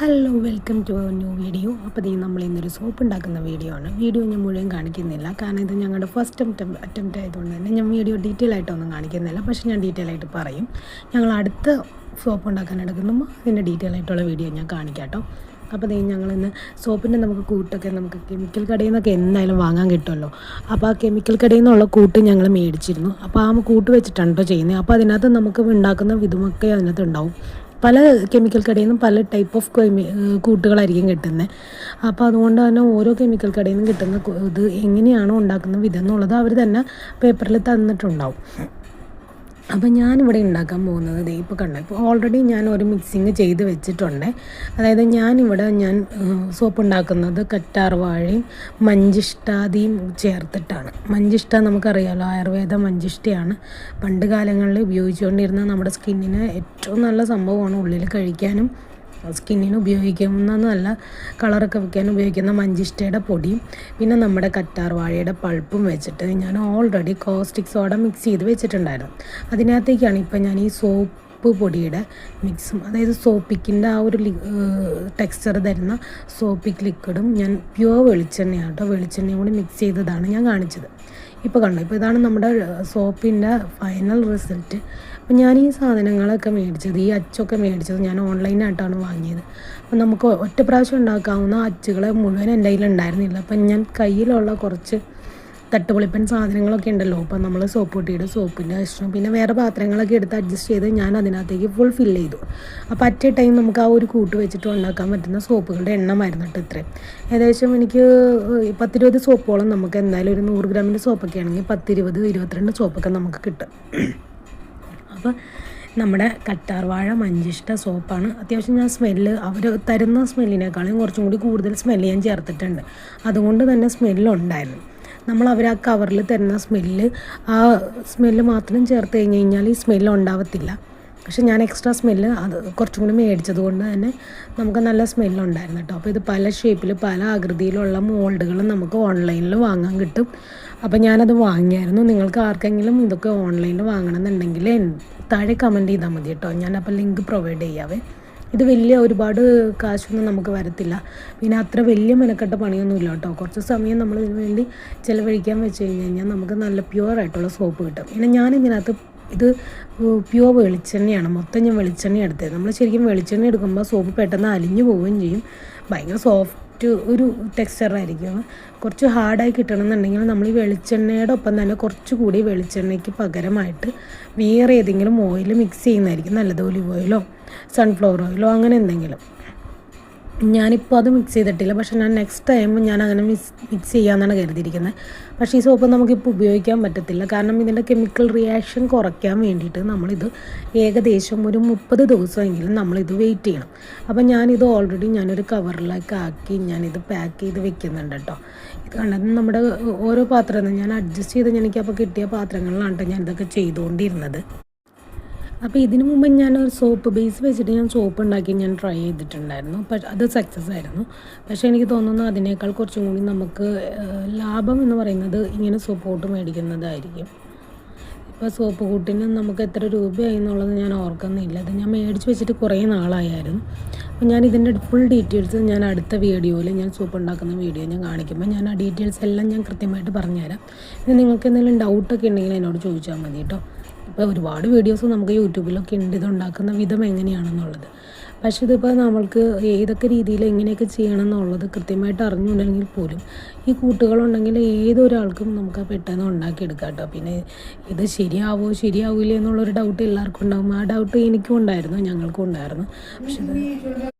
Hello welcome to new video അപ്പോൾ ഇത് നമ്മൾ ഇന്നൊരു സോപ്പ് ഉണ്ടാക്കുന്ന വീഡിയോ ആണ്. വീഡിയോ ഞാൻ മുഴുവൻ കാണിക്കുന്നില്ല. കാരണം ഇത് ഞങ്ങളുടെ ഫസ്റ്റ് അറ്റംപ്റ്റ് അറ്റംപ്റ്റ് ആയതുകൊണ്ട് തന്നെ ഞാൻ വീഡിയോ ഡീറ്റെയിൽ ആയിട്ടൊന്നും കാണിക്കുന്നില്ല. പക്ഷേ ഞാൻ ഡീറ്റെയിൽ ആയിട്ട് പറയും. ഞങ്ങൾ അടുത്ത സോപ്പ് ഉണ്ടാക്കാൻ എടുക്കുമ്പോൾ അതിന്റെ ഡീറ്റെയിൽ ആയിട്ടുള്ള വീഡിയോ ഞാൻ കാണിക്കാം അപ്പോൾ ദേ ഞങ്ങളിന്ന് സോപ്പിന്റെ നമുക്ക് കൂട്ടൊക്കെ നമുക്ക് കെമിക്കൽ കടയിൽ നിന്നൊക്കെ എന്തായാലും വാങ്ങാൻ കിട്ടുമല്ലോ. അപ്പോൾ ആ കെമിക്കൽ കടയിൽ നിന്നുള്ള കൂട്ട് ഞങ്ങൾ മേടിച്ചിരുന്നു. അപ്പോൾ ആ കൂട്ട് വെച്ചിട്ടാണ് കേട്ടോ ചെയ്യുന്നത്. അപ്പോൾ അതിനകത്ത് നമുക്ക് ഉണ്ടാക്കുന്ന വിധമൊക്കെ അതിനകത്ത് ഉണ്ടാവും. പല കെമിക്കൽ കടയിൽ നിന്നും പല ടൈപ്പ് ഓഫ് കൂട്ടുകളായിരിക്കും കിട്ടുന്നത് അപ്പോൾ അതുകൊണ്ട് തന്നെ ഓരോ കെമിക്കൽ കടയിൽ നിന്നും കിട്ടുന്ന ഇത് എങ്ങനെയാണോ ഉണ്ടാക്കുന്ന വിധം എന്നുള്ളത് അവർ തന്നെ പേപ്പറിൽ തന്നിട്ടുണ്ടാവും. അപ്പോൾ ഞാനിവിടെ ഉണ്ടാക്കാൻ പോകുന്നത് ദേ ഇപ്പോൾ കണ്ടോ? ഇപ്പോൾ ഓൾറെഡി ഞാൻ ഒരു മിക്സിങ് ചെയ്ത് വെച്ചിട്ടുണ്ട്. അതായത് ഞാനിവിടെ ഞാൻ സോപ്പ് ഉണ്ടാക്കുന്നത് കറ്റാർ വാഴയും മഞ്ചിഷ്ടാദിയും ചേർത്തിട്ടാണ്. മഞ്ചിഷ്ട നമുക്കറിയാമല്ലോ ആയുർവേദ മഞ്ചിഷ്ടയാണ്. പണ്ട് കാലങ്ങളിൽ ഉപയോഗിച്ചുകൊണ്ടിരുന്ന നമ്മുടെ സ്കിന്നിന് ഏറ്റവും നല്ല സംഭവമാണ് ഉള്ളിൽ കഴിക്കാനും സ്കിന്നിന് ഉപയോഗിക്കുന്ന നല്ല കളറൊക്കെ വെക്കാൻ ഉപയോഗിക്കുന്ന മഞ്ചിഷ്ടയുടെ പൊടിയും പിന്നെ നമ്മുടെ കറ്റാർ വാഴയുടെ പൾപ്പും വെച്ചിട്ട് ഞാൻ ഓൾറെഡി കോസ്റ്റിക് സോഡ മിക്സ് ചെയ്ത് വെച്ചിട്ടുണ്ടായിരുന്നു. അതിനകത്തേക്കാണ് ഇപ്പം ഞാൻ ഈ സോപ്പ് പൊടിയുടെ മിക്സും അതായത് സോപ്പിക്കിന്റെ ആ ഒരു ടെക്സ്ചർ തരുന്ന സോപ്പിക് ലിക്വിഡും ഞാൻ പ്യുവർ വെളിച്ചെണ്ണയാണ് കേട്ടോ വെളിച്ചെണ്ണയും കൂടി മിക്സ് ചെയ്തതാണ് ഞാൻ കാണിച്ചത്. ഇപ്പോൾ കണ്ടു? ഇപ്പോൾ ഇതാണ് നമ്മുടെ സോപ്പിന്റെ ഫൈനൽ റിസൾട്ട് അപ്പോൾ ഞാൻ ഈ സാധനങ്ങളൊക്കെ മേടിച്ചത് ഈ അച്ചൊക്കെ മേടിച്ചത് ഞാൻ ഓൺലൈനായിട്ടാണ് വാങ്ങിയത്. അപ്പോൾ നമുക്ക് ഒറ്റ പ്രാവശ്യം ഉണ്ടാക്കാവുന്ന അച്ചുകളെ മുഴുവൻ എന്റെ കയ്യിൽ ഉണ്ടായിരുന്നില്ല അപ്പം ഞാൻ കയ്യിലുള്ള കുറച്ച് തട്ടുപൊളിപ്പൻ സാധനങ്ങളൊക്കെ ഉണ്ടല്ലോ. അപ്പം നമ്മൾ സോപ്പ് പൊട്ടിയുടെ സോപ്പിന്റെ ആവശ്യം. പിന്നെ വേറെ പാത്രങ്ങളൊക്കെ എടുത്ത് അഡ്ജസ്റ്റ് ചെയ്ത് ഞാൻ അതിനകത്തേക്ക് ഫുൾ ഫില്ല് ചെയ്തു. അപ്പോൾ അറ്റ് ടൈം നമുക്ക് ആ ഒരു കൂട്ട് വെച്ചിട്ട് ഉണ്ടാക്കാൻ പറ്റുന്ന സോപ്പുകളുടെ എണ്ണമായിരുന്നു കേട്ടോ ഇത്രയും. ഏകദേശം എനിക്ക് പത്തിരുപത് സോപ്പുകളും നമുക്ക് എന്തായാലും ഒരു നൂറ് ഗ്രാമിന്റെ സോപ്പൊക്കെ ആണെങ്കിൽ പത്തിരുപത് ഇരുപത്തിരണ്ട് സോപ്പൊക്കെ നമുക്ക് കിട്ടും. അപ്പോൾ നമ്മുടെ കറ്റാർവാഴ മഞ്ചിഷ്ട സോപ്പാണ് അത്യാവശ്യം ഞാൻ സ്മെല്ല് അവർ തരുന്ന സ്മെല്ലിനേക്കാളും കുറച്ചും കൂടി കൂടുതൽ സ്മെല്ല് ഞാൻ ചേർത്തിട്ടുണ്ട്. അതുകൊണ്ട് തന്നെ സ്മെല്ലുണ്ടായിരുന്നു നമ്മൾ അവർ ആ കവറിൽ തരുന്ന സ്മെല്ല് ആ സ്മെല്ല് മാത്രം ചേർത്ത് കഴിഞ്ഞ് കഴിഞ്ഞാൽ ഈ സ്മെല്ല് ഉണ്ടാവത്തില്ല. പക്ഷെ ഞാൻ എക്സ്ട്രാ സ്മെല്ല് അത് കുറച്ചും കൂടി മേടിച്ചത് കൊണ്ട് തന്നെ നമുക്ക് നല്ല സ്മെല്ലുണ്ടായിരുന്നു കേട്ടോ. അപ്പോൾ ഇത് പല ഷേപ്പിൽ പല ആകൃതിയിലുള്ള മോൾഡുകൾ നമുക്ക് ഓൺലൈനിൽ വാങ്ങാൻ കിട്ടും. അപ്പോൾ ഞാനത് വാങ്ങിയായിരുന്നു. നിങ്ങൾക്ക് ആർക്കെങ്കിലും ഇതൊക്കെ ഓൺലൈനിൽ വാങ്ങണമെന്നുണ്ടെങ്കിൽ താഴെ കമന്റ് ചെയ്താൽ മതി കേട്ടോ. ഞാനപ്പോൾ ലിങ്ക് പ്രൊവൈഡ് ചെയ്യാവേ. ഇത് വലിയ ഒരുപാട് കാശൊന്നും നമുക്ക് വരത്തില്ല. പിന്നെ അത്ര വലിയ മെനക്കെട്ട പണിയൊന്നുമില്ല കേട്ടോ. കുറച്ച് സമയം നമ്മൾ ഇതിന് വേണ്ടി ചിലവഴിക്കാൻ വെച്ച് കഴിഞ്ഞ് കഴിഞ്ഞാൽ നമുക്ക് നല്ല പ്യുവർ ആയിട്ടുള്ള സോപ്പ് കിട്ടും. പിന്നെ ഞാൻ ഇതിനകത്ത് ഇത് പ്യുവർ വെളിച്ചെണ്ണയാണ്. മൊത്തം ഞാൻ വെളിച്ചെണ്ണ എടുത്തത്. നമ്മൾ ശരിക്കും വെളിച്ചെണ്ണ എടുക്കുമ്പോൾ സോപ്പ് പെട്ടെന്ന് അലിഞ്ഞു പോവുകയും ചെയ്യും. ഭയങ്കര സോഫ്റ്റ് ഒരു ടെക്സ്ചറായിരിക്കും കുറച്ച് ഹാർഡായി കിട്ടണമെന്നുണ്ടെങ്കിൽ നമ്മൾ ഈ വെളിച്ചെണ്ണയുടെ ഒപ്പം തന്നെ കുറച്ചുകൂടി വെളിച്ചെണ്ണയ്ക്ക് പകരമായിട്ട് വേറെ ഏതെങ്കിലും ഓയിൽ മിക്സ് ചെയ്യുന്നതായിരിക്കും നല്ലത്. ഒലിവ് ഓയിലോ സൺഫ്ലവർ ഓയിലോ അങ്ങനെ എന്തെങ്കിലും. ഞാനിപ്പോൾ അത് മിക്സ് ചെയ്തിട്ടില്ല. പക്ഷെ ഞാൻ നെക്സ്റ്റ് ടൈം ഞാൻ അങ്ങനെ മിക്സ് മിക്സ് ചെയ്യാമെന്നാണ് കരുതിയിരിക്കുന്നത് പക്ഷേ ഈ സോപ്പ് നമുക്കിപ്പോൾ ഉപയോഗിക്കാൻ പറ്റത്തില്ല. കാരണം ഇതിന്റെ കെമിക്കൽ റിയാക്ഷൻ കുറയ്ക്കാൻ വേണ്ടിയിട്ട് നമ്മളിത് ഏകദേശം ഒരു മുപ്പത് ദിവസമെങ്കിലും നമ്മളിത് വെയിറ്റ് ചെയ്യണം. അപ്പം ഞാനിത് ഓൾറെഡി ഞാനൊരു കവറിലേക്ക് ആക്കി ഞാനിത് പാക്ക് ചെയ്ത് വെക്കുന്നുണ്ട് കേട്ടോ. ഇത് കണ്ടത് നമ്മുടെ ഓരോ പാത്രം ഞാൻ അഡ്ജസ്റ്റ് ചെയ്ത് എനിക്കപ്പോൾ കിട്ടിയ പാത്രങ്ങളിലാണ് കേട്ടോ ഞാനിതൊക്കെ ചെയ്തുകൊണ്ടിരുന്നത്. അപ്പോൾ ഇതിനു മുമ്പ് ഞാൻ ഒരു സോപ്പ് ബേസ് വെച്ചിട്ട് ഞാൻ സോപ്പ് ഉണ്ടാക്കി ഞാൻ ട്രൈ ചെയ്തിട്ടുണ്ടായിരുന്നു. പക്ഷെ അത് സക്സസ് ആയിരുന്നു. പക്ഷേ എനിക്ക് തോന്നുന്നു അതിനേക്കാൾ കുറച്ചും കൂടി നമുക്ക് ലാഭം എന്ന് പറയുന്നത് ഇങ്ങനെ സോപ്പ് കൂട്ട് മേടിക്കുന്നതായിരിക്കും. ഇപ്പോൾ സോപ്പ് കൂട്ടിന് നമുക്ക് എത്ര രൂപയായി എന്നുള്ളത് ഞാൻ ഓർക്കുന്നില്ല. അത് ഞാൻ മേടിച്ച് വെച്ചിട്ട് കുറേ നാളായായിരുന്നു. അപ്പോൾ ഞാൻ ഇതിന്റെ ഫുൾ ഡീറ്റെയിൽസ് ഞാൻ അടുത്ത വീഡിയോയിൽ ഞാൻ സൂപ്പ് ഉണ്ടാക്കുന്ന വീഡിയോ ഞാൻ കാണിക്കുമ്പോൾ ഞാൻ ആ ഡീറ്റെയിൽസ് എല്ലാം ഞാൻ കൃത്യമായിട്ട് പറഞ്ഞുതരാം. ഇനി നിങ്ങൾക്ക് എന്തെങ്കിലും ഡൗട്ടൊക്കെ ഉണ്ടെങ്കിൽ എന്നോട് ചോദിച്ചാൽ മതി കേട്ടോ ഇപ്പോൾ ഒരുപാട് വീഡിയോസ് നമുക്ക് യൂട്യൂബിലൊക്കെ ഉണ്ട്. ഇത് ഉണ്ടാക്കുന്ന വിധം എങ്ങനെയാണെന്നുള്ളത്. പക്ഷേ ഇതിപ്പോൾ നമ്മൾക്ക് ഏതൊക്കെ രീതിയിൽ എങ്ങനെയൊക്കെ ചെയ്യണം എന്നുള്ളത് കൃത്യമായിട്ട് അറിഞ്ഞുണ്ടെങ്കിൽ പോലും ഈ കൂട്ടുകളുണ്ടെങ്കിൽ ഏതൊരാൾക്കും നമുക്ക് പെട്ടെന്ന് ഉണ്ടാക്കിയെടുക്കാം കേട്ടോ. പിന്നെ ഇത് ശരിയാവോ ശരിയാവില്ല എന്നുള്ളൊരു ഡൗട്ട് എല്ലാവർക്കും ഉണ്ടാകും ആ ഡൗട്ട് എനിക്കും ഉണ്ടായിരുന്നു ഞങ്ങൾക്കും ഉണ്ടായിരുന്നു. പക്ഷേ